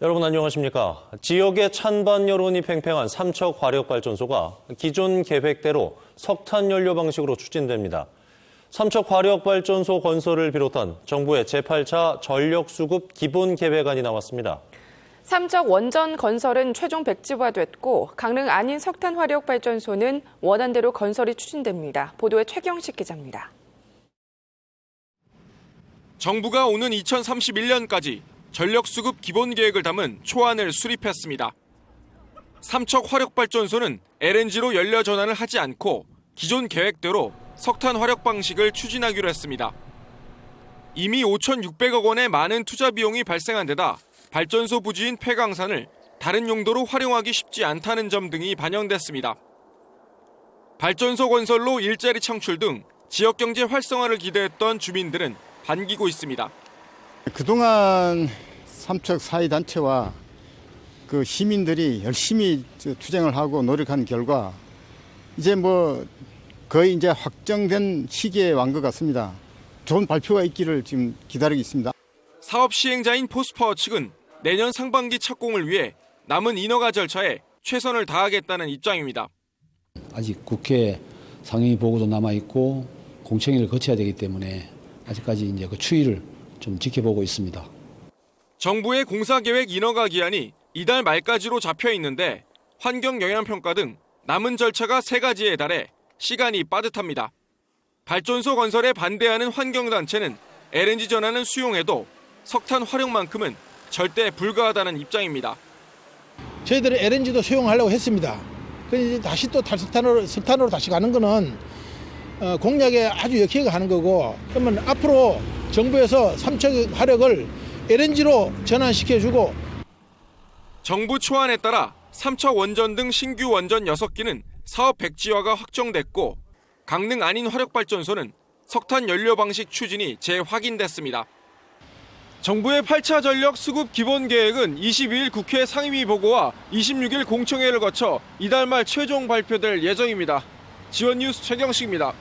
여러분 안녕하십니까? 지역의 찬반 여론이 팽팽한 삼척 화력발전소가 기존 계획대로 석탄 연료 방식으로 추진됩니다. 삼척 화력발전소 건설을 비롯한 정부의 제8차 전력 수급 기본 계획안이 나왔습니다. 삼척 원전 건설은 최종 백지화됐고 강릉 안인 석탄 화력 발전소는 원안대로 건설이 추진됩니다. 보도에 최경식 기자입니다. 정부가 오는 2031년까지 전력 수급 기본 계획을 담은 초안을 수립했습니다. 삼척 화력발전소는 LNG로 연료 전환을 하지 않고 기존 계획대로 석탄 화력 방식을 추진하기로 했습니다. 이미 5,600억 원의 많은 투자 비용이 발생한 데다 발전소 부지인 폐강산을 다른 용도로 활용하기 쉽지 않다는 점 등이 반영됐습니다. 발전소 건설로 일자리 창출 등 지역 경제 활성화를 기대했던 주민들은 반기고 있습니다. 그동안 삼척 사회단체와 그 시민들이 열심히 저 투쟁을 하고 노력한 결과 이제 뭐 거의 이제 확정된 시기에 완 것 같습니다. 좋은 발표가 있기를 지금 기다리고 있습니다. 사업 시행자인 포스파워 측은 내년 상반기 착공을 위해 남은 인허가 절차에 최선을 다하겠다는 입장입니다. 아직 국회 상임위 보고도 남아 있고 공청회를 거쳐야 되기 때문에 아직까지 이제 그 추이를 좀 지켜보고 있습니다. 정부의 공사 계획 인허가 기한이 이달 말까지로 잡혀 있는데 환경 영향 평가 등 남은 절차가 세 가지에 달해 시간이 빠듯합니다. 발전소 건설에 반대하는 환경단체는 LNG 전환은 수용해도 석탄 활용만큼은 절대 불가하다는 입장입니다. 저희들이 LNG도 수용하려고 했습니다. 그런데 다시 또 탈석탄으로 석탄으로 다시 가는 거는 어, 공약에 아주 역효가 하는 거고 그러면 앞으로 정부에서 삼척 화력을 LNG로 전환시켜주고 정부 초안에 따라 삼척 원전 등 신규 원전 6기는 사업 백지화가 확정됐고 강릉 안인 화력발전소는 석탄 연료 방식 추진이 재확인됐습니다. 정부의 8차 전력 수급 기본 계획은 22일 국회 상임위 보고와 26일 공청회를 거쳐 이달 말 최종 발표될 예정입니다. 지원 뉴스 최경식입니다.